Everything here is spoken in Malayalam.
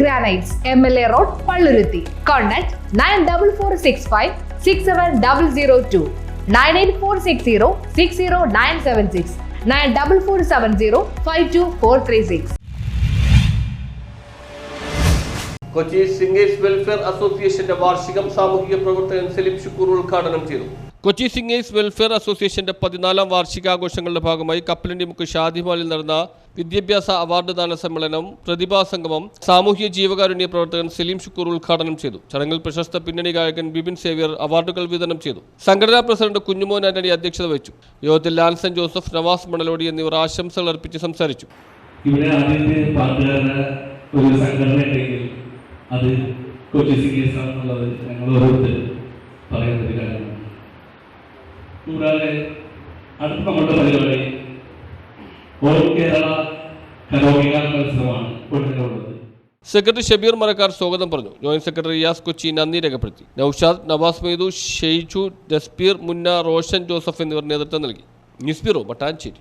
Granites M L A road Palluruthy contact nine double four six five six seven double zero two nine eight four six zero six zero nine seven six nine double four seven zero five two four three six Kochi singers welfare അസോസിയേഷന്റെ വാർഷികം സാമൂഹിക പ്രവർത്തകൻ സലിം ഷുക്കൂർ ഉദ്ഘാടനം ചെയ്തു. കൊച്ചി സിംഗേഴ്സ് വെൽഫെയർ അസോസിയേഷന്റെ പതിനാലാം വാർഷികാഘോഷങ്ങളുടെ ഭാഗമായി കപ്പലണ്ടി മുക്ക് ഷാദിമാലിൽ നടന്ന വിദ്യാഭ്യാസ അവാർഡ് ദാന സമ്മേളനം പ്രതിഭാ സംഗമം സാമൂഹ്യ ജീവകാരുണ്യ പ്രവർത്തകൻ സലീം ഷുക്കൂർ ഉദ്ഘാടനം ചെയ്തു. ചടങ്ങിൽ പ്രശസ്ത പിന്നണി ഗായകൻ ബിപിൻ സേവ്യർ അവാർഡുകൾ വിതരണം ചെയ്തു. സംഘടനാ പ്രസിഡന്റ് കുഞ്ഞുമോൻ ആന്റണി അധ്യക്ഷത വഹിച്ചു. യോഗത്തിൽ ലാൻസൺ ജോസഫ് നവാസ് മണലോടി എന്നിവർ ആശംസകൾ അർപ്പിച്ച് സംസാരിച്ചു. ഇവിടെ ഒരു അത് കൊച്ചി ഞങ്ങൾ പറയുന്ന ഒരു കാര്യമാണ്. കൂടാതെ അടുത്ത നമ്മുടെ പരിപാടി ഓൾ കേരള കരോമിക മത്സരമാണ് കൊണ്ടുവരുന്നത്. സെക്രട്ടറി ഷബീർ മരക്കാർ സ്വാഗതം പറഞ്ഞു. ജോയിന്റ് സെക്രട്ടറി യാസ് കൊച്ചി നന്ദി രേഖപ്പെടുത്തി. നൌഷാദ് നവാസ് മെയ്തു ഷെയ്ജു ജസ്പീർ മുന്ന റോഷൻ ജോസഫ് എന്നിവർ നേതൃത്വം നൽകി. News bureau Mattancherry